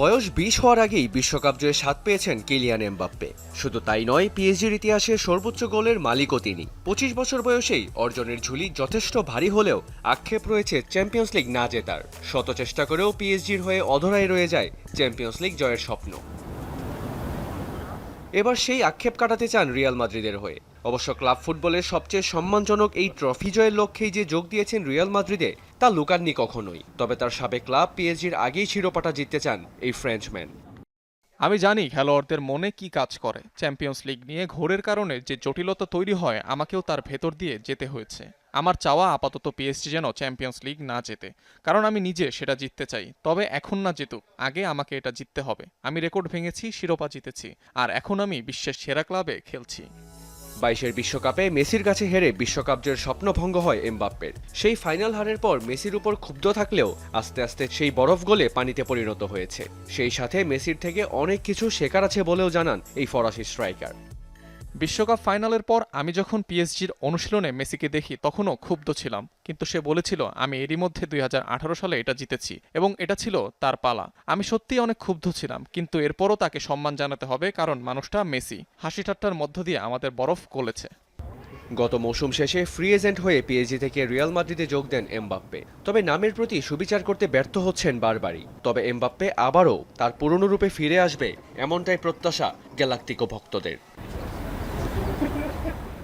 বয়স বিশ হওয়ার আগেই বিশ্বকাপ জয়ে স্বাদ পেয়েছেন কিলিয়ান এমবাপ্পে। শুধু তাই নয়, পিএসজির ইতিহাসে সর্বোচ্চ গোলের মালিকও তিনি। পঁচিশ বছর বয়সেই অর্জনের ঝুলি যথেষ্ট ভারী হলেও আক্ষেপ রয়েছে চ্যাম্পিয়ন্স লিগ না জেতার। শত চেষ্টা করেও পিএসজির হয়ে অধরাই রয়ে যায় চ্যাম্পিয়ন্স লিগ জয়ের স্বপ্ন। এবার সেই আক্ষেপ কাটাতে চান রিয়াল মাদ্রিদের হয়ে। অবশ্য ক্লাব ফুটবলের সবচেয়ে সম্মানজনক এই ট্রফি জয়ের লক্ষ্যেই যে যোগ দিয়েছেন রিয়াল মাদ্রিদে, তা লুকাননি কখনোই। তবে তার সাবেক ক্লাব পিএসজির আগেই শিরোপাটা জিততে চান এই ফ্রেঞ্চম্যান আমি জানি খেলোয়াড়দের মনে কি কাজ করে। চ্যাম্পিয়ন্স লিগ নিয়ে ঘোরের কারণে যে জটিলতা তৈরি হয়, আমাকেও তার ভেতর দিয়ে যেতে হয়েছে। আমার চাওয়া আপাতত পিএসজি যেন চ্যাম্পিয়ন্স লিগ না জেতে। কারণ আমি নিজে সেটা জিততে চাই। তবে এখন না জিতুক, আগে আমাকে এটা জিততে হবে। আমি রেকর্ড ভেঙেছি, শিরোপা জিতেছি। আর এখন আমি বিশ্বের সেরা ক্লাবে খেলছি। বাইশের বিশ্বকাপে মেসির কাছে হেরে বিশ্বকাপ জয়ের স্বপ্নভঙ্গ হয় এমবাপ্পের। সেই ফাইনাল হারের পর মেসির উপর ক্ষুব্ধ থাকলেও আস্তে আস্তে সেই বরফ গলে পানিতে পরিণত হয়েছে। সেই সাথে মেসির থেকে অনেক কিছু শেখার আছে বলেও জানান এই ফরাসি স্ট্রাইকার। বিশ্বকাপ ফাইনালের পর আমি যখন পিএসজির অনুশীলনে মেসিকে দেখি, তখনও ক্ষুব্ধ ছিলাম। কিন্তু সে বলেছিল, আমি এরই মধ্যে দুই হাজার আঠারো সালে এটা জিতেছি। এবং এটা ছিল তার পালা। আমি সত্যিই অনেক ক্ষুব্ধ ছিলাম, কিন্তু এরপরও তাকে সম্মান জানাতে হবে, কারণ মানুষটা মেসি। হাসি ঠাট্টার মধ্য দিয়ে আমাদের বরফ গলেছে। গত মৌসুম শেষে ফ্রি এজেন্ট হয়ে পিএসজি থেকে রিয়াল মাদ্রিদে যোগ দেন এমবাপ্পে। তবে নামের প্রতি সুবিচার করতে ব্যর্থ হচ্ছেন বারবারই। তবে এমবাপ্পে আবারও তার পুরনো রূপে ফিরে আসবে এমনটাই প্রত্যাশা গ্যালাক্টিকো ভক্তদের।